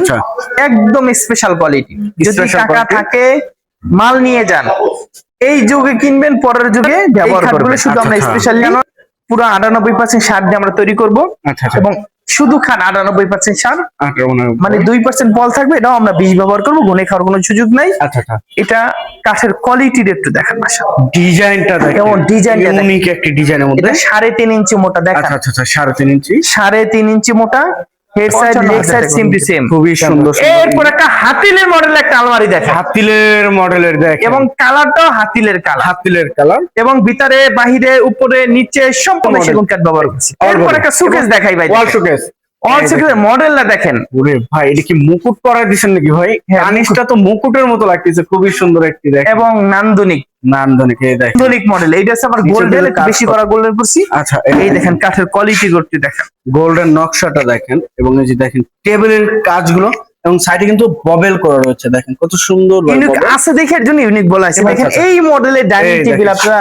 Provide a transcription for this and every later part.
আচ্ছা। একদম special quality যদি টাকা থাকে মাল নিয়ে যান। এই যুগে কিনবেন পরের যুগে ব্যবহার করবেন। শুধু আমরা আচ্ছা, আচ্ছা। স্পেশালি পুরো আটানব্বই পার্সেন্ট সার দিয়ে আমরা তৈরি করব। আচ্ছা আচ্ছা। এবং শুধু খান আটানব্বই পার্সেন্ট সার। আচ্ছা, মানে- দুই পার্সেন্ট বল থাকবে এটাও আমরা বীজ ব্যবহার করব গুনে খাওয়ার কোনো সুযোগ নাই। আচ্ছা আচ্ছা। এটা কাঠের কোয়ালিটির একটু দেখান বাসা ডিজাইনটা দেখেন। কেমন ডিজাইনটা ইউনিক একটি ডিজাইনের মধ্যে। সাড়ে তিন ইঞ্চি মোটা আচ্ছা আচ্ছা আচ্ছা সাড়ে তিন ইঞ্চি। সাড়ে তিন ইঞ্চি মোটা head side leg side same to same খুবই সুন্দর সুন্দর। এরপর একটা হাতিলের মডেল একটা আলমারি হাতিলের মডেলের দেখ এবং কালারটাও হাতিলের কালার। হাতিলের কালার। এবং ভিতরে বাহিরে উপরে নিচে সম্পূর্ণ সেগুন কাঠ ব্যবহার করছে। এরপর একটা সুকেস দেখাই ভাই। ওয়াল অল মডেলটা দেখেন। ওরে ভাই এটা কি মুকুট করা দিছেন নাকি ভাই? হ্যাঁ, কানিসটা তো মুকুটের মতো লাগতেছে খুবই সুন্দর একটি দেখ এবং নান্দনিক। নান্দনিক এই দেখ নান্দনিক মডেল এইটা হচ্ছে আমার নিচের গোল্ডেন বেশি করা। করা গোল্ডেন করছি আচ্ছা এই দেখেন। কাঠের কোয়ালিটি করতে দেখেন। গোল্ডেন নকশাটা দেখেন এবং এই যে দেখেন টেবিলের কাজগুলো এবং সাইডে কিন্তু ববেল করা রয়েছে দেখেন কত সুন্দর ইউনিক। আছে জন্য ইউনিক বলা আছে দেখেন আচ্ছা। এই মডেলের ডাইনিং এই টেবিল আপনারা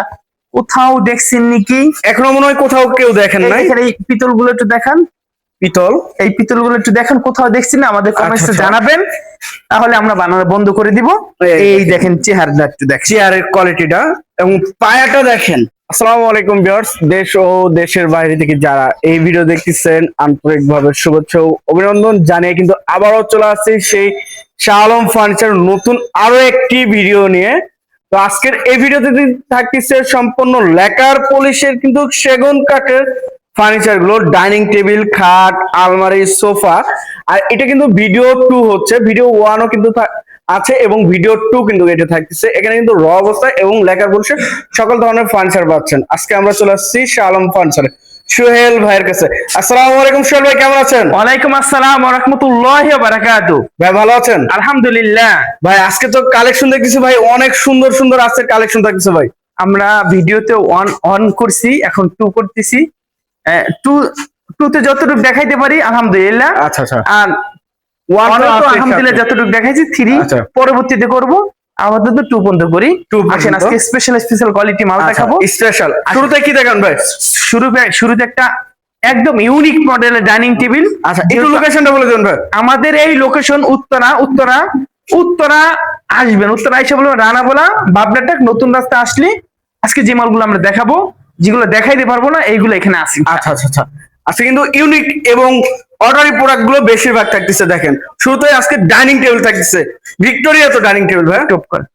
কোথাও দেখছেন নাকি? এখনও মনে হয় কোথাও কেউ দেখেন দেখেন এই পিতলগুলো একটু দেখান। পিতল। এই পিতলগুলো একটু দেখেন কোথাও দেখছি না আমাদের কমেন্টসে আচ্ছা। জানাবেন। তাহলে আমরা বানানো বন্ধ করে দিব। এই এই দেখেন চেহারাটা একটু দেখেন। চেয়ারের কোয়ালিটিটা এবং পায়াটা দেখেন। আসসালামু আলাইকুম ভিউয়ার্স দেশ ও দেশের বাইরে থেকে যারা এই ভিডিও দেখতেছেন আন্তরিকভাবে শুভেচ্ছা ও অভিনন্দন জানিয়ে কিন্তু আবারও চলে আসছে সেই শাহ আলম ফার্নিচার নতুন আরও একটি ভিডিও নিয়ে। তো আজকের এই ভিডিওতে থাকতেছে সম্পূর্ণ লেকার পলিশের কিন্তু সেগুন কাঠের ফার্নিচারগুলো ডাইনিং টেবিল খাট আলমারি সোফা আর এটা কিন্তু ভিডিও টু হচ্ছে ভিডিও ওয়ানও কিন্তু আছে এবং ভিডিও টু কিন্তু এটা থাকতেছে। এখানে কিন্তু র অবস্থায় এবং লেখার বলছে সকল ধরনের ফার্নিচার পাচ্ছেন। আজকে আমরা চলে আসছি শাহ আলম ফার্নিচার। সোহেল ভাইয়ের কাছে। আসসালামু আলাইকুম সোহেল ভাই কেমন আছেন? ওয়ালাইকুম আসসালাম ওয়া রাহমাতুল্লাহি ওয়া বারাকাতু। ভাই ভালো আছেন? আলহামদুলিল্লাহ। ভাই আজকে তো কালেকশন দেখতেছি ভাই অনেক সুন্দর সুন্দর আছে কালেকশন থাকতেছে ভাই। আমরা ভিডিওতে অন অন করছি এখন টু করতেছি। টু টু তে যতটুকু দেখাইতে পারি আলহামদুলিল্লাহ। আচ্ছা আচ্ছা। আর ওয়ান তো আলহামদুলিল্লাহ যতটুকু দেখাইছি থ্রি আচ্ছা। পরবর্তীতে করব। আপাতত টু পর্যন্ত করি। আসেন আজকে স্পেশাল স্পেশাল কোয়ালিটি মাল দেখাবো। স্পেশাল শুরুতে কি দেখান ভাই? শুরুতে শুরুতে একটা একদম ইউনিক মডেলের ডাইনিং টেবিল আচ্ছা একটু লোকেশনটা বলে দেন ভাই। আমাদের এই লোকেশন উত্তরা উত্তরা উত্তরা আসবেন। উত্তরা এসে বলবেন রানা বলা বাবলাটাক নতুন রাস্তা আসলে আজকে যে মালগুলো আমরা দেখাবো যেগুলো দেখাইতে পারব না এইগুলো এখানে আসি আচ্ছা আচ্ছা আচ্ছা। আজকে কিন্তু ইউনিক এবং অর্ডারি প্রোডাক্টগুলো বেশিরভাগ থাকতেছে দেখেন। শুরুতে আজকে ডাইনিং টেবিল থাকতেছে। ভিক্টোরিয়া তো ডাইনিং টেবিল ভাই টপ করে।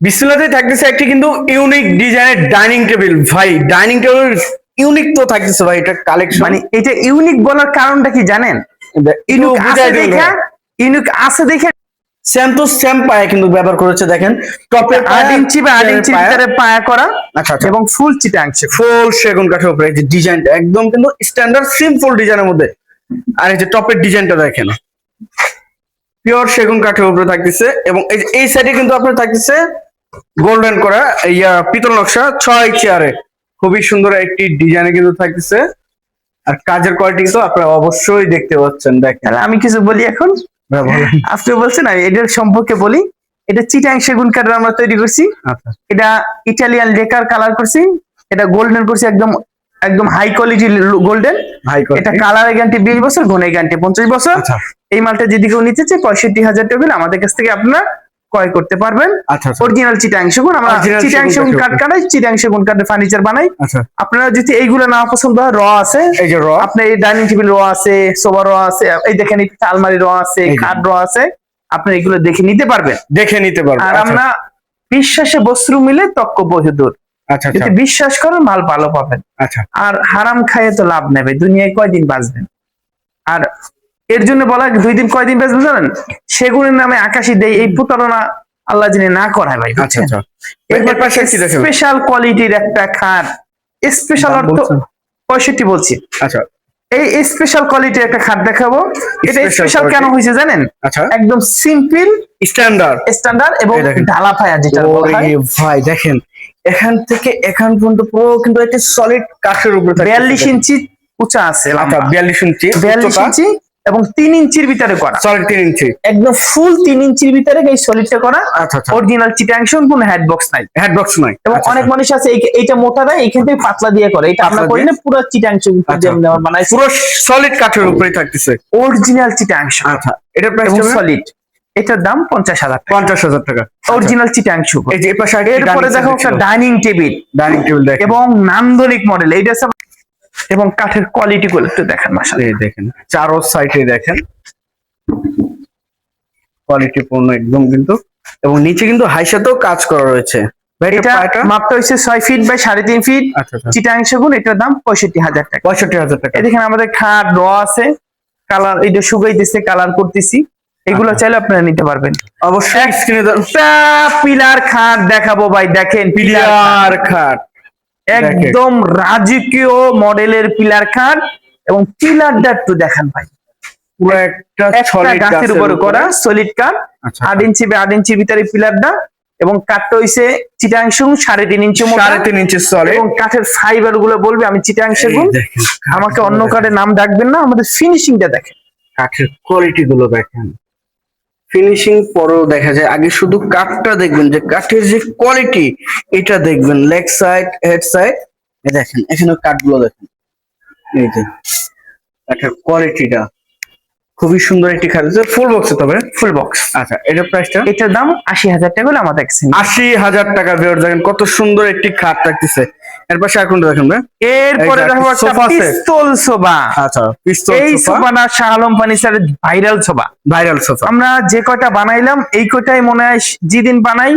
বিসমিল্লাতে থাকতেছে একটি কিন্তু ইউনিক ডিজাইনের ডাইনিং টেবিল ভাই ডাইনিং টেবিল ইউনিক তো থাকতেছে ভাই এটা কালেকশন মানে এটা ইউনিক বলার কারণটা কি জানেন? ইউনিক আছে দেখা ইউনিক আছে দেখে সেম টু সেম পায়া কিন্তু ব্যবহার করেছে দেখেন। টপে আট ইঞ্চি বা আট ইঞ্চির ভিতরে পায়া করা আচ্ছা আচ্ছা। এবং ফুল চিটাংশে ফুল সেগুন কাঠের উপরে এই যে ডিজাইনটা একদম কিন্তু স্ট্যান্ডার্ড সিম্পল ডিজাইনের মধ্যে। আর এই যে টপের ডিজাইনটা দেখেন। পিওর সেগুন কাঠের উপরে থাকতেছে এবং এই এই সাইডে কিন্তু আপনার থাকতেছে গোল্ডেন করা ইয়া পিতল নকশা ছয় চেয়ারে খুবই সুন্দর একটি ডিজাইনে কিন্তু থাকতেছে। আর কাজের কোয়ালিটি কিন্তু আপনারা অবশ্যই দেখতে পাচ্ছেন দেখেন। আমি কিছু বলি এখন। আপনি বলছেন আমি এটার সম্পর্কে বলি। এটা চিটাং সেগুন কাঠের আমরা তৈরি করছি। আচ্ছা। এটা ইটালিয়ান লেকার কালার করছি। এটা গোল্ডেন করছি একদম একদম হাই কোয়ালিটি গোল্ডেন। এটা কালার গ্যারান্টি বিশ বছর গুণের গ্যারান্টি পঞ্চাশ বছর। আচ্ছা। এই মালটা যদি কেউ নিতে চাই পঁয়ষট্টি হাজার টেবিল আমাদের কাছ থেকে আপনারা ক্রয় করতে পারবেন। অরিজিনাল চিটাং সেগুন আমরা চিটাং সেগুন কাঠ কাটাই চিটাং সেগুন কাঠের ফার্নিচার বানাই। আচ্ছা। আপনারা যদি এইগুলো না পছন্দ হয় র আছে। এই যে র আপনার এই ডাইনিং টেবিল র আছে সোফা র আছে এই দেখেন এই আলমারি র আছে খাট র আছে। আপনি এগুলো দেখে নিতে পারবেন। দেখে নিতে পারবেন। আর আচ্ছা। আমরা বিশ্বাসে বস্ত্র মিলে তক্ক বহুদূর আচ্ছা আচ্ছা। যদি বিশ্বাস করেন মাল ভালো পাবেন। আচ্ছা। আর হারাম খাইয়ে তো লাভ নেবে দুনিয়ায় কয়দিন বাঁচবেন? আর এর জন্য বলা হয় দুই দিন কয়দিন বাঁচবেন জানেন? সেগুনের নামে আকাশি দেয় এই প্রতারণা আল্লাহ জানি না করায় ভাই আচ্ছা আচ্ছা। স্পেশাল কোয়ালিটির একটা খাট। স্পেশাল অর্থ পঁয়ষট্টি বলছি। আচ্ছা। এই স্পেশাল কোয়ালিটির একটা খাট দেখাবো। এটা স্পেশাল কেন হয়েছে জানেন? আচ্ছা। একদম সিম্পল স্ট্যান্ডার্ড স্ট্যান্ডার্ড এবং ঢালা ফায়া যেটা ভাই দেখেন এখান থেকে এখান পর্যন্ত পুরো কিন্তু একটা সলিড কাঠের উপরে থাকতেছে। বিয়াল্লিশ ইঞ্চি উঁচা আছে আচ্ছা বিয়াল্লিশ ইঞ্চি বিয়াল্লিশ উচ্চতা। ইঞ্চি এবং তিন ইঞ্চির ভিতরে করা। সলিড তিন ইঞ্চি। একদম ফুল তিন ইঞ্চির ভিতরে এই সলিডটা করা। আচ্ছা আচ্ছা। অরিজিনাল চিটাংশন কোনো হেড বক্স নাই। হেড বক্স নয় এবং আচ্ছা, অনেক মানুষ আছে এইটা মোটা দেয় এখান থেকে পাতলা দিয়ে করে। এটা আমরা করি না পুরো চিটাংশ আচ্ছা। বানাইছি পুরো সলিড কাঠের উপরেই থাকতেছে। অরিজিনাল চিটাংশ আচ্ছা। এটা প্রাইস সলিড এটার দাম পঞ্চাশ হাজার টাকা। পঞ্চাশ হাজার টাকা। অরিজিনাল চিটাংশ এরপরে দেখো একটা ডাইনিং টেবিল ডাইনিং টেবিল এবং নান্দনিক মডেল এইটা এবং কাঠের কোয়ালিটি গুলো একটু দেখেন মাসা এই দেখেন চারো সাইডে দেখেন। কোয়ালিটি পূর্ণ একদম কিন্তু। এবং নিচে কিন্তু হাইসাতেও কাজ করা রয়েছে। এটা মাপটা হচ্ছে ছয় ফিট বাই সাড়ে তিন ফিট আচ্ছা আচ্ছা। এটার দাম পঁয়ষট্টি হাজার টাকা। পঁয়ষট্টি হাজার টাকা। আমাদের খাট র আছে। কালার এটা শুকাইতেছে কালার করতেছি। এগুলো আচ্ছা। চাইলে আপনারা নিতে পারবেন। অবশ্যই পিলার খাট দেখাবো ভাই দেখেন। পিলার খাট। একদম রাজকীয় মডেলের পিলার খাট এবং পিলারটা একটু দেখান ভাই। পুরো একটা একটা গাছের উপর করা সলিড কাঠ আচ্ছা। আট ইঞ্চি বা আট ইঞ্চির ভিতরে পিলারটা এবং কাঠটা হইছে চিটাংশ সাড়ে তিন ইঞ্চি মোটা সাড়ে তিন ইঞ্চি এবং কাঠের ফাইবারগুলো বলবে আমি চিটাংশ গুণ আমাকে অন্য কাঠের নাম ডাকবেন না আমাদের ফিনিশিংটা দেখেন। কাঠের কোয়ালিটি গুলো দেখেন। ফিনিশিং পরেও দেখা যায়। আগে শুধু কাঠটা দেখবেন যে কাঠের যে কোয়ালিটি এটা দেখবেন। লেগ সাইড হেড সাইড দেখেন এখানে কাঠগুলো দেখেন। এই যে, কাঠের কোয়ালিটিটা খুবই সুন্দর একটি খাট ফুল বক্সে তবে? ফুল বক্স আচ্ছা এটার প্রাইসটা এটার দাম আশি হাজার টাকা হলে আমাদের কাছে। আশি হাজার টাকা ভিউর দেখেন কত সুন্দর একটি খাট থাকতেছে। এর পাশে আর কোনটা দেখেন এরপরে দেখো একটা। পিস্তল সোফা আচ্ছা পিস্তল এই সোফা সোফাটা শাহ আলম ফার্নিচারের ভাইরাল সোফা ভাইরাল সোফা আমরা যে কয়টা বানাইলাম এই কয়টাই মনে হয় যেদিন বানাই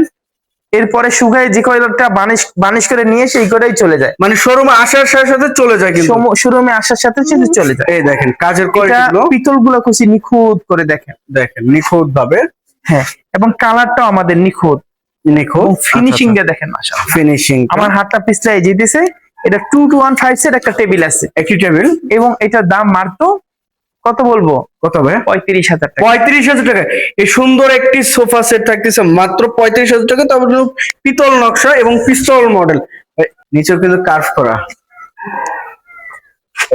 এরপরে শুকায় যে কয়টা বানিশ বানিশ করে নিয়ে সেই কয়টাই চলে যায়। মানে শোরুমে আসার সাথে সাথে চলে যায় কিন্তু। শোরুমে আসার সাথে সাথে চলে যায়। এই দেখেন কাজের কোয়ালিটি পিতলগুলো। খুশি নিখুঁত করে দেখেন। দেখেন নিখুঁত ভাবে হ্যাঁ এবং কালারটাও আমাদের নিখুঁত। নিখুঁত? ফিনিশিং টা দেখেন মাসা ফিনিশিং আমার হাতটা পিছলাই যেতেছে এটা two two one five set একটা টেবিল আছে। একটি টেবিল এবং এটার দাম মাত্র কত বলব? কত ভাই? পঁয়ত্রিশ হাজার টাকা। পঁয়ত্রিশ হাজার টাকা। এই সুন্দর একটি সোফা সেট থাকতেছে মাত্র পঁয়ত্রিশ হাজার টাকা। তারপর পিতল নকশা এবং পিস্তল মডেল। নিচেও কিন্তু কার্ভ করা।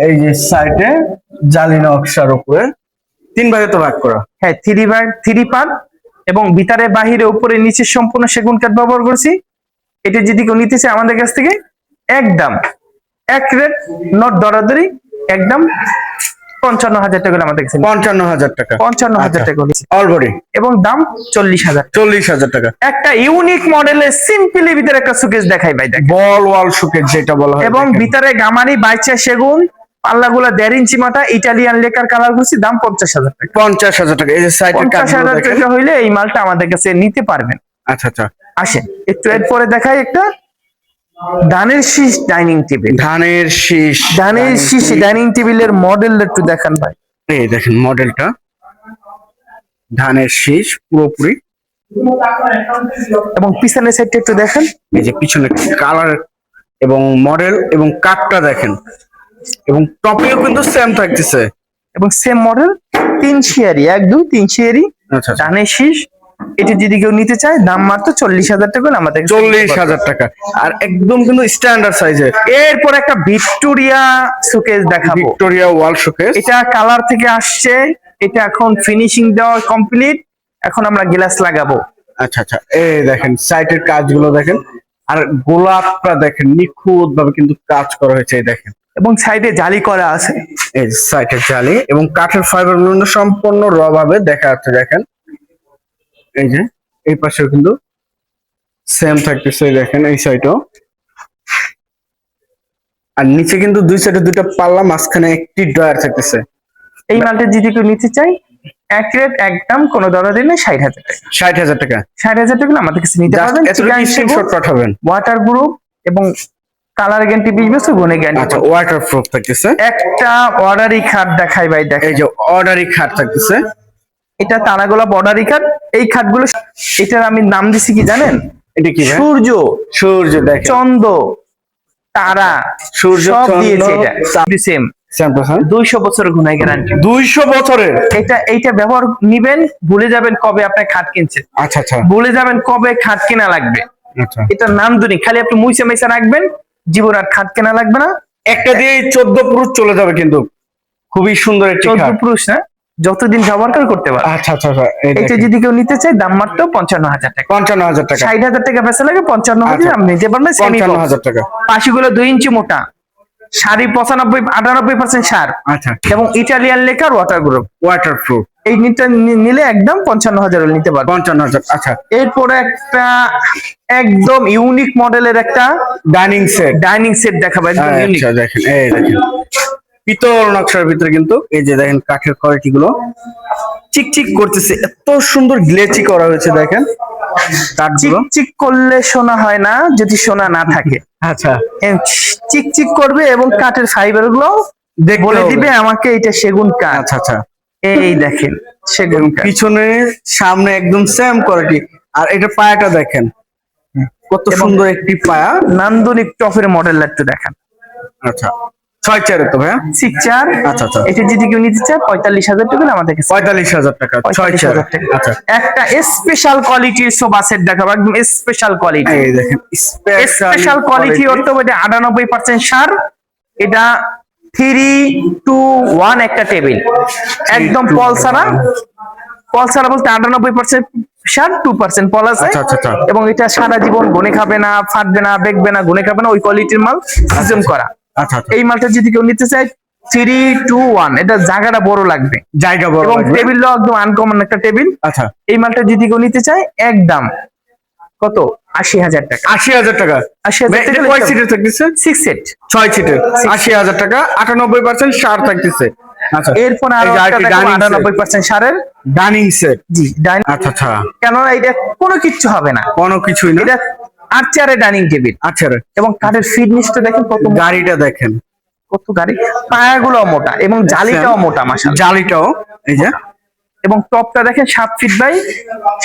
এই যে সাইডে জালি নকশার উপরে তিন ভাগে তো ভাগ করা। হ্যাঁ থ্রি বাই থ্রি পার্ট এবং ভিতরে বাহিরে উপরে নিচে সম্পূর্ণ সেগুন কাঠ ব্যবহার করছি। এটা যদি কেউ নিতে চায় আমাদের কাছ থেকে একদম। এক রেট নট দরাদরি একদম পঞ্চান্ন হাজার টাকা আমাদের কাছে পঞ্চান্ন হাজার টাকা। পঞ্চান্ন হাজার টাকা অলবডি এবং দাম চল্লিশ হাজার। চল্লিশ হাজার টাকা। একটা ইউনিক মডেলের সিম্পলি ভিতরে একটা সুকেস দেখাই ভাই বল ওয়াল শুকের যেটা বলা হয় এবং ভিতরে গামারি বাইচা সেগুন পাল্লাগুলো দেড় ইঞ্চি মাটা ইটালিয়ান লেকার কালার করছি দাম পঞ্চাশ হাজার টাকা। পঞ্চাশ হাজার টাকা। এই যে পঞ্চাশ হাজার টাকা হইলে এই মালটা আমাদের কাছে নিতে পারবেন। আচ্ছা আচ্ছা। আসেন একটু এরপরে দেখাই একটা। ধানের শীষ ডাইনিং টেবিল ধানের শীষ ধানের শীষ ডাইনিং টেবিলের মডেল একটু দেখান ভাই। এই দেখেন মডেলটা ধানের শীষ পুরোপুরি। এবং পিছনের সাইডটা একটু দেখেন। এই যে পিছনে কালার এবং মডেল এবং কাঠটা দেখেন। এবং টপেও কিন্তু সেম থাকতেছে। এবং সেম মডেল তিন শিয়ারি এক দুই তিন শিয়ারি। আচ্ছা আচ্ছা। ধানের শীষ এটা যদি কেউ নিতে চায় দাম মাত্র চল্লিশ হাজার টাকা আমাদের চল্লিশ হাজার টাকা। আর একদম কিন্তু স্ট্যান্ডার্ড সাইজের এরপর একটা ভিক্টোরিয়া সুকেস দেখাবো। ভিক্টোরিয়া ওয়াল শোকেস এটা কালার থেকে আসছে। এটা এখন ফিনিশিং দেওয়া কমপ্লিট এখন আমরা গ্লাস লাগাবো। আচ্ছা আচ্ছা। এই দেখেন সাইটের কাজগুলো দেখেন। আর গোলাপটা দেখেন নিখুঁত ভাবে কিন্তু কাজ করা হয়েছে এই দেখেন। এবং সাইডে জালি করা আছে। এই সাইটের জালি এবং কাঠের ফাইবার সম্পূর্ণ র ভাবে দেখা যাচ্ছে দেখেন। এই যে এই পাশেও কিন্তু সেম থাকতেছে দেখেন এই সাইডও আর নিচে কিন্তু দুই সাইডে দুটো পাল্লা মাঝখানে একটি ড্রয়ার থাকতেছে। এই মালটা যদি কেউ নিতে চাই এক রেট একদম কোনো দরা দিলে ষাট হাজার টাকা। ষাট হাজার টাকা। ষাট হাজার টাকা আমাদের কাছে নিতে পারবেন। পাঠাবেন। ওয়াটার গ্রুপ এবং কালার গ্যারান্টি বিশ বছর গুণে গ্যারান্টি আচ্ছা ওয়াটার প্রুফ থাকতেছে। একটা অর্ডারি খাট দেখাই ভাই দেখ এই যে অর্ডারি খাট থাকতেছে। এটা তারাগোলাপ অর্ডারি খাট এই খাটগুলো এটার আমি নাম দিছি কি জানেন? এটা কি সূর্য। সূর্য দেখেন। চন্দ্র তারা। সূর্য সব দিয়েছে এটা। সেম দুইশো বছর গুণাই গ্যারান্টি দুইশো বছরের? এটা এইটা ব্যবহার নিবেন ভুলে যাবেন কবে আপনার খাট কিনছেন। আচ্ছা আচ্ছা। ভুলে যাবেন কবে খাট কেনা লাগবে। আচ্ছা। এটা নাম দুনি খালি আপনি মুইসা মাইসা রাখবেন জীবন আর খাট কেনা লাগবে না। একটা দিয়ে চোদ্দ পুরুষ চলে যাবে কিন্তু। খুবই সুন্দর চোদ্দ পুরুষ না? যতদিন ব্যবহার করে করতে পারবে। আচ্ছা আচ্ছা আচ্ছা এটা যদি কেউ নিতে চায় দাম মাত্র পঞ্চান্ন হাজার টাকা। পঞ্চান্ন হাজার টাকা। ষাট হাজার টাকা বেচা লাগে পঞ্চান্ন হাজার আচ্ছা। আপনি নিতে পারবেন পঞ্চান্ন হাজার টাকা। পাশিগুলো দুই ইঞ্চি মোটা। শাড়ি পঁচানব্বই আটানব্বই পার্সেন্ট সার। আচ্ছা। এবং Italian lacquer water group waterproof এই নিটা নিলে একদম পঞ্চান্ন হাজার নিতে পারবেন। পঞ্চান্ন হাজার আচ্ছা। এরপরে একটা একদম ইউনিক মডেলের একটা ডাইনিং সেট ডাইনিং সেট দেখাবো একদম ইউনিক আচ্ছা দেখেন এই দেখেন। পিতল নকশার ভিতরে কিন্তু এই যে দেখেন কাঠের কোয়ালিটি গুলো চিকচিক করতেছে। এত সুন্দর গ্লেচি করা হয়েছে দেখেন কাঠগুলো। চিকচিক করলে সোনা হয় না যদি সোনা না থাকে। আচ্ছা। চিকচিক করবে এবং কাঠের ফাইবারগুলো বলে দিবে আমাকে এটা সেগুন কাঠ। আচ্ছা আচ্ছা। এই দেখেন সেগুন পিছনে সামনে একদম সেম কোয়ালিটি আর এটা পায়াটা দেখেন। কত সুন্দর একটি পায়া। নান্দনিক টপের মডেল একটু দেখান। আচ্ছা। ছয় চারে তো ভাইয়া? সিকচার আচ্ছা, আচ্ছা। এটা যদি কেউ নিতে চায় পঁয়তাল্লিশ হাজার টাকা আমাদের কাছে? পঁয়তাল্লিশ হাজার টাকা ছয় চার। আচ্ছা। একটা স্পেশাল কোয়ালিটির সোফা সেট দেখাবো একদম স্পেশাল কোয়ালিটি এই দেখেন স্পেশাল কোয়ালিটি অর্থ এটা আটানব্বই পার্সেন্ট সার। এটা থ্রি টু ওয়ান একটা টেবিল একদম two, পল ছাড়া। one. ছাড়া বলতে আটানব্বই পার্সেন্ট সার টু পার্সেন্ট পল আছে। আচ্ছা, আচ্ছা, আচ্ছা। এবং এটা সারা জীবন গুনে খাবে না ফাটবে না বেগবে না গুনে খাবে না ওই কোয়ালিটির মাল সিজন করা। আচ্ছা আচ্ছা। এই মালটা যদি কেউ নিতে চায় থ্রি টু ওয়ান এটা জায়গাটা বড় লাগবে। জায়গা বড় এবং। টেবিলটাও একদম আনকমন একটা টেবিল আচ্ছা। এই মালটা যদি কেউ নিতে চায় একদম কত? আশি হাজার টাকা। আশি হাজার টাকা। আশি হাজার এটা টাকা কয় সিটের থাকতেছে? সিক্স সেট ছয় সিটের আশি হাজার টাকা আটানব্বই পার্সেন্ট সার থাকতেছে। আচ্ছা। এরপর আরও আটানব্বই পার্সেন্ট সারের। ডাইনিং সেট জি ডাইনিং আচ্ছা আচ্ছা। কেননা এটা কোনো কিচ্ছু হবে না। কোনো কিছুই না। এটা আট চেয়ারে ডাইনিং টেবিল। আচ্ছা রে এবং কাঠের ফিটনেসটা দেখেন কত গাড়িটা দেখেন। কত গাড়ি? পায়াগুলো মোটা এবং জালিটাও মোটা মাসাল জালিটাও এই যে। এবং টপটা দেখেন সাত ফিট বাই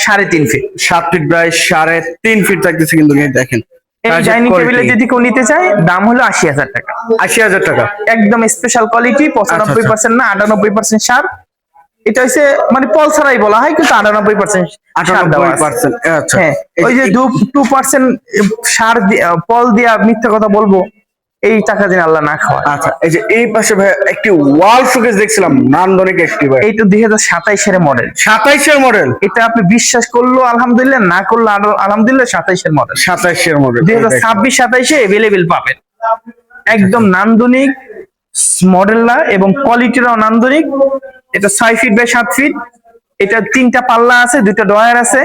সাড়ে তিন ফিট সাত ফিট বাই সাড়ে তিন ফিট থাকতেছে কিন্তু দেখেন। এই ডাইনিং টেবিলে যদি কেউ নিতে চায় দাম হলো আশি হাজার টাকা। আশি হাজার টাকা। একদম স্পেশাল কোয়ালিটি পঁচানব্বই পার্সেন্ট না আটানব্বই পার্সেন্ট সার। এটা হচ্ছে মানে পল ছাড়াই বলা হয় কিন্তু আটানব্বই পার্সেন্ট আচ্ছা। হ্যাঁ ওই যে টু পার্সেন্ট সার পল দিয়া মিথ্যা কথা বলব এই টাকা দিন আল্লাহ না খাওয়া আচ্ছা এই যে এই পাশে ভাই একটি ওয়াল শোকেস দেখছিলাম নান্দনিক একটি ভাই। এই তো দুই হাজার সাতাইশের মডেল সাতাইশের মডেল এটা আপনি বিশ্বাস করল আলহামদুলিল্লাহ না করল আলহামদুলিল্লাহ সাতাইশের মডেল সাতাইশের মডেল দুই হাজার ছাব্বিশ সাতাইশে এভেলেবেল পাবেন। একদম নান্দনিক মডেলটা এবং কোয়ালিটিটাও নান্দনিক। এটা ছয় ফিট বাই সাত ফিট এটা তিনটা পাল্লা আছে দুইটা ডয়ার আছে।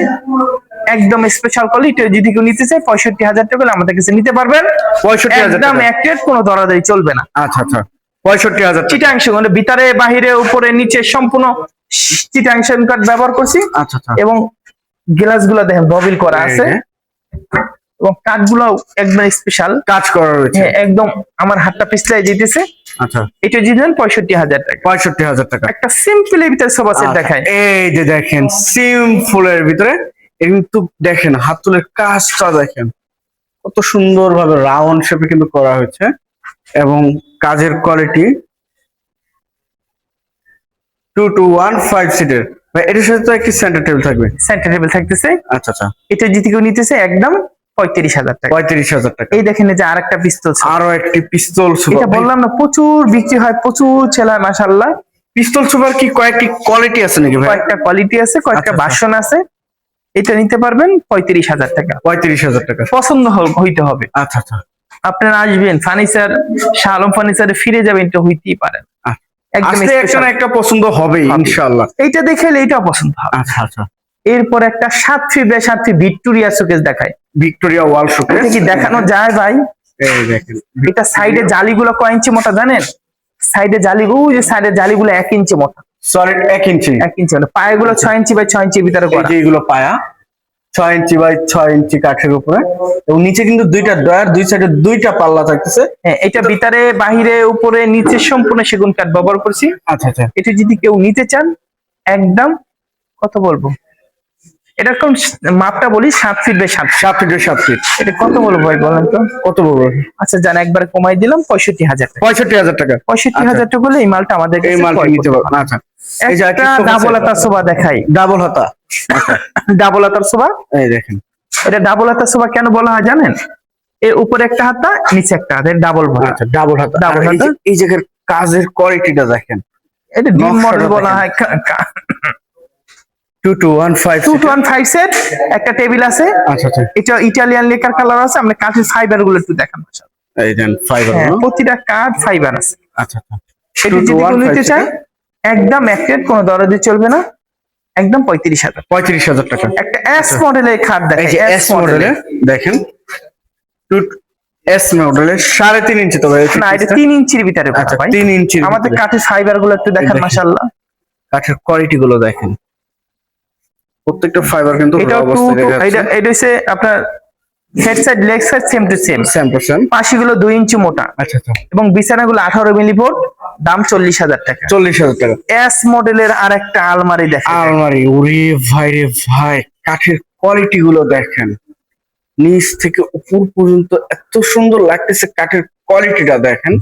একদম স্পেশাল কোয়ালিটি যদি কেউ নিতে চায় পঁয়ষট্টি হাজার টাকা আমাদের কাছে নিতে পারবেন। 65,000 একদম টাকা। এক কোনো দরাদরি চলবে না। আচ্ছা আচ্ছা। পঁয়ষট্টি হাজার টাকা। চিটাংশ মানে ভিতরে বাহিরে উপরে নিচে সম্পূর্ণ চিটাংশ কাঠ ব্যবহার করছি। আচ্ছা আচ্ছা। এবং গ্লাসগুলা দেখেন ববিল করা আছে। এবং কাঠগুলো একদম স্পেশাল কাজ করা রয়েছে। হ্যাঁ একদম আমার হাতটা পিছলাই যেতেছে আচ্ছা। এটা পঁয়ষট্টি হাজার টাকা। পঁয়ষট্টি হাজার টাকা। একটা সিম্পল এর ভিতরে সোফা সেট আচ্ছা, দেখায়। এই যে দেখেন সিম্পলের ভিতরে। কিন্তু দেখেন হাতুলের কাজটা দেখেন। কত সুন্দর ভাবে রাউন্ড শেপে কিন্তু করা হয়েছে। এবং কাজের quality two two one five সিটের এটার সাথে তো একটি সেন্টার টেবিল থাকবে। সেন্টার টেবিল থাকতেছে। আচ্ছা আচ্ছা। এটা যদি কেউ নিতেছে একদম পঁয়ত্রিশ হাজার টাকা। পঁয়ত্রিশ হাজার টাকা। এই দেখেন যে আরেকটা পিস্তল আরও একটি পিস্তল এটা বললাম না প্রচুর বিক্রি হয় প্রচুর ছেলায় মাসাল্লাহ পিস্তল সুপার কি কয়েকটি কোয়ালিটি আছে নাকি ভাই? কয়েকটা কোয়ালিটি আছে কয়েকটা আচ্ছা, আচ্ছা। বাসন আছে। এটা নিতে পারবেন পঁয়ত্রিশ হাজার টাকা। পঁয়ত্রিশ হাজার টাকা। পছন্দ হইতে হবে। আচ্ছা আচ্ছা। আপনারা আসবেন ফার্নিচার শাহ আলম ফার্নিচারে ফিরে যাবেন এটা হইতেই পারেন আহ, একটা একটা পছন্দ হবে। ইনশাআল্লাহ। এইটা দেখে এইটা পছন্দ হবে। আচ্ছা আচ্ছা। এরপর একটা সাত ফি বে সাত ফি ভিক্টোরিয়া শোকেস দেখায় ভিক্টোরিয়া ওয়াল শোকেস। কি দেখানো যায় ভাই? এই দেখেন এটা সাইডে জালিগুলো কয় ইঞ্চি মোটা জানেন? সাইডে জালি ওই যে সাইডে জালিগুলো এক ইঞ্চি মোটা। সলিড এক ইঞ্চি। এক ইঞ্চি মোটা। পায়েগুলো ছয় ইঞ্চি বাই ছয় ইঞ্চি ভিতরে এই করা। যে এগুলো পায়া ছয় ইঞ্চি বাই ছয় ইঞ্চি কাঠের উপরে। এবং নিচে কিন্তু দুইটা ডয়ার দুই সাইডে দুইটা পাল্লা থাকতেছে। হ্যাঁ এটা ভিতরে বাহিরে উপরে নিচে সম্পূর্ণ সেগুন কাঠ ব্যবহার করছি। আচ্ছা আচ্ছা। এটা যদি কেউ নিতে চান একদম কত বলব? এটা কোন মাপটা বলি? সাত ফিট বাই সাত সাত ফিট বাই সাত ফিট। এটা কত বলব ভাই বলেন তো? কত বড় আচ্ছা জান একবার কমাই দিলাম পঁয়ষট্টি হাজার পঁয়ষট্টি হাজার টাকা। পঁয়ষট্টি আচ্ছা। হাজার টাকা হলে এই মালটা আমাদের এই মাল নিতে পারবেন। আচ্ছা। একটা ডাবল হাতার সোফা দেখাই। ডাবল হাতা। ডাবল হাতার সোফা এই দেখেন। এটা ডাবল হাতার সোফা কেন বলা হয় জানেন? এর উপরে একটা হাতা নিচে একটা হাতা ডাবল আচ্ছা ডাবল হাতা। এই যে- হাতা? এই জায়গার কাজের কোয়ালিটিটা দেখেন। এটা ডিম মডেল বলা হয়। Two two one five two two one five set. একটা টেবিল আছে। আচ্ছা আচ্ছা। এটা ইটালিয়ান লেকার কালার আছে কাঠের ফাইবারগুলো একটু দেখান। এই দেন ফাইবার হ্যাঁ, প্রতিটা কাঠ ফাইবার আছে। আচ্ছা আচ্ছা। সেটা যদি কেউ নিতে চায় একদম এক রেট কোনো দরদি চলবে না একদম পঁয়ত্রিশ হাজার। পঁয়ত্রিশ হাজার টাকা। একটা এস মডেলের খাট। এই দেখেন যে এস মডেলের দেখেন এস মডেলের সাড়ে তিন ইঞ্চি তবে না এটা তিন ইঞ্চির ভিতরে আচ্ছা তিন ইঞ্চি আমাদের কাঠের ফাইবারগুলো একটু দেখেন। মাসাল্লাহ কাঠের কোয়ালিটি গুলো দেখেন। প্রত্যেকটা ফাইবার কিন্তু এটা এটা এটা হচ্ছে আপনার head side leg side same to same same to same পাশিগুলো দুই ইঞ্চি মোটা। আচ্ছা আচ্ছা। এবং বিছানাগুলো আঠারো মিলি ভোল্ট দাম চল্লিশ হাজার টাকা। চল্লিশ হাজার টাকা। এস মডেলের আর একটা আলমারি দেখেন। আলমারি ওরে ভাই রে ভাই কাঠের কোয়ালিটি গুলো দেখেন। নিচ থেকে উপর পর্যন্ত এত সুন্দর লাগতেছে কাঠের কোয়ালিটিটা দেখেন।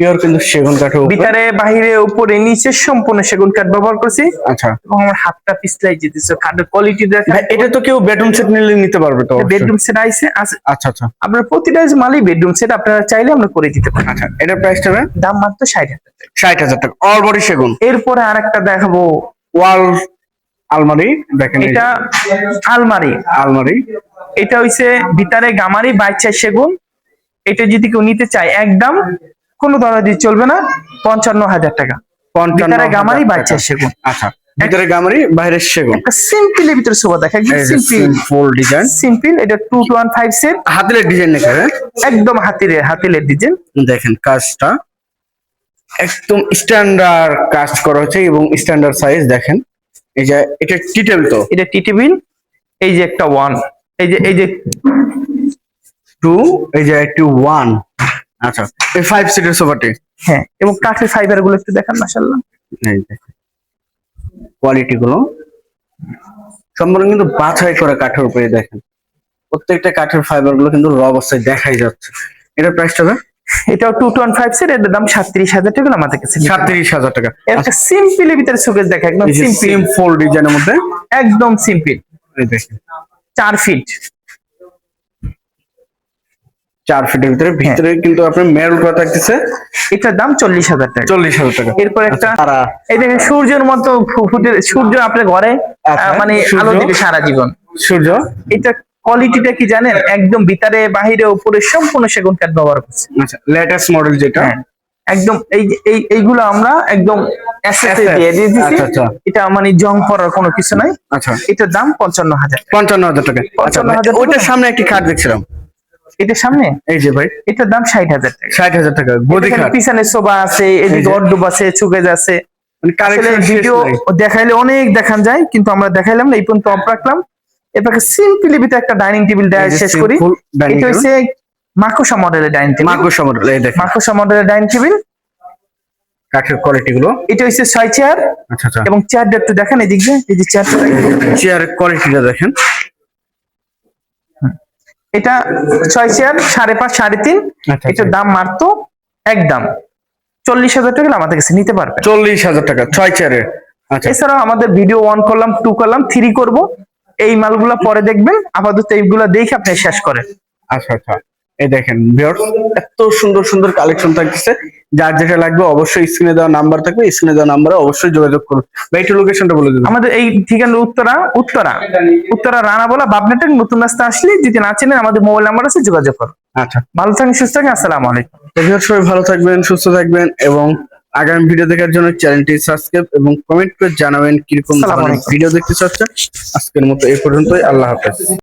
পিওর কিন্তু সেগুন কাঠের উপরে। ভিতরে বাহিরে উপরে নিচে সম্পূর্ণ সেগুন কাঠ ব্যবহার করছি। আচ্ছা। এবং আমার হাতটা পিছলাই যেতেছে কাঠের কোয়ালিটি দেখেন এটা তো কেউ বেডরুম সেট নিলে নিতে পারবে তো বেডরুম সেট আইছে আচ্ছা আচ্ছা। আপনার প্রতিটা মালই বেডরুম সেট আপনারা চাইলে আমরা করে দিতে পারি। আচ্ছা এটার প্রাইসটা দাম মাত্র ষাট হাজার টাকা। ষাট হাজার টাকা। অল বডি সেগুন। এরপরে আরেকটা দেখাবো। ওয়াল আলমারি দেখেন এটা আলমারি। আলমারি। এটা হইছে ভিতরে গামারি বাইচা সেগুন। এটা যদি কেউ নিতে চায় একদম কোনো দরাদি চলবে না পঞ্চান্ন হাজার টাকা। পঞ্চান্ন গামারি। বাইচা সেগুন। আচ্ছা ভিতরে গামারি বাইরের সেগুন। একটা সিম্পল এর ভিতরে শোভা দেখা একদম সিম্পল ফুল ডিজাইন সিম্পল এটা সেট ডিজাইন হ্যাঁ? একদম হাতিলের হাতিলের ডিজাইন দেখেন কাজটা। একদম স্ট্যান্ডার্ড কাজ করা হচ্ছে এবং স্ট্যান্ডার্ড সাইজ দেখেন। এই যে এটা টি টেবিল তো? এটা টি টেবিল এই যে একটা ওয়ান এই যে এই যে টু এই যে একটি ওয়ান আচ্ছা এই ফাইভ সিটের সোফাটি হ্যাঁ এবং কাঠের ফাইবারগুলো একটু দেখান এই দেখেন কোয়ালিটি গুলো। সম্পূর্ণ কিন্তু বাছাই করা কাঠের উপরে দেখেন। প্রত্যেকটা কাঠের ফাইবারগুলো কিন্তু র অবস্থায় দেখাই যাচ্ছে। এটার প্রাইসটা এটাও টু টু ফাইভ সেট এটার দাম সাতত্রিশ হাজার টাকা আমাদের কাছে সাতত্রিশ হাজার টাকা। একটা সিম্পল ভিতরে সুকেশ দেখা একদম সিম্পল সিম্পল ডিজাইনের মধ্যে? একদম সিম্পল এই দেখেন। চার ফিট চার ফিটের ভিতরে ভিতরে কিন্তু আপনার মেরুল করা থাকতেছে। এটার দাম চল্লিশ হাজার টাকা। চল্লিশ হাজার টাকা। এরপর একটা এই দেখেন সূর্যের মতো ফু- ফুটে সূর্য আপনার ঘরে আচ্ছা, মানে আলো দিবে সারা জীবন। সূর্য? এটা কোয়ালিটিটা কি জানেন? একদম ভিতরে বাহিরে উপরে সম্পূর্ণ সেগুন কাঠ ব্যবহার করছে। আচ্ছা লেটেস্ট মডেল যেটা? হ্যাঁ। একদম এই এই এইগুলো আমরা একদম দিয়ে আচ্ছা, আচ্ছা। এটা মানে জং পড়ার কোনো কিছু নাই। আচ্ছা। এটার দাম পঞ্চান্ন হাজার। পঞ্চান্ন হাজার টাকা। আচ্ছা 55,000 ভাই, টাকা? ওইটার সামনে একটি খাট দেখছিলাম। এটার সামনে? এই যে ভাই। এটার দাম ষাট হাজার টাকা। ষাট হাজার টাকা গদি খাট। পিছনে শোভা আছে এদিকে অর্ডুব আছে চুকেজ আছে মানে ভিডিও দেখাইলে অনেক দেখান যায় কিন্তু আমরা দেখাইলাম না এই পর্যন্ত অফ রাখলাম। এরপরে সিম্পলি ভিতরে একটা ডাইনিং টেবিল দেওয়া শেষ করি। এটা হচ্ছে মাকুসা মডেলের ডাইনিং টেবিল মাকুসা মডেল এই দেখেন। মাকুসা মডেলের ডাইনিং টেবিল কাঠের কোয়ালিটি গুলো। এটা হচ্ছে ছয় চেয়ার আচ্ছা আচ্ছা। এবং চেয়ারটা একটু দেখেন এদিক দিয়ে এই যে চেয়ারটা চেয়ারের কোয়ালিটিটা দেখেন। এটা ছয় চেয়ার সাড়ে পাঁচ সাড়ে তিন। আচ্ছা, এটার দাম মারতো একদম। চল্লিশ হাজার টাকা আমাদের কাছে নিতে পারবে। চল্লিশ হাজার টাকা ছয় চেয়ারের আচ্ছা। এছাড়াও আমাদের ভিডিও ওয়ান করলাম টু করলাম থ্রি করব। এই মালগুলা পরে দেখবেন। আপাতত এইগুলা দেখে আপনি শেষ করেন। আচ্ছা আচ্ছা। এই দেখেন ভিউয়ার্স এত সুন্দর সুন্দর কালেকশন থাকতেছে। যার যেটা লাগবে অবশ্যই স্ক্রিনে দেওয়া নাম্বার থাকবে স্ক্রিনে দেওয়া নাম্বারে অবশ্যই যোগাযোগ করুন। ভাই একটু লোকেশনটা বলে দেবেন। আমাদের এই ঠিকানা উত্তরা উত্তরা। উত্তরা রানা বলা বাবনাটেক নতুন রাস্তা আসলে যদি না চেনেন আমাদের মোবাইল নাম্বার আছে যোগাযোগ করুন। আচ্ছা। ভালো থাকেন সুস্থ থাকেন আসসালামু আলাইকুম। সবাই ভালো থাকবেন সুস্থ থাকবেন এবং আগামী ভিডিও দেখার জন্য চ্যানেলটি সাবস্ক্রাইব এবং কমেন্ট করে জানাবেন কীরকম ভিডিও দেখতে চাচ্ছেন। আজকের মতো এই পর্যন্তই আল্লাহ হাফেজ।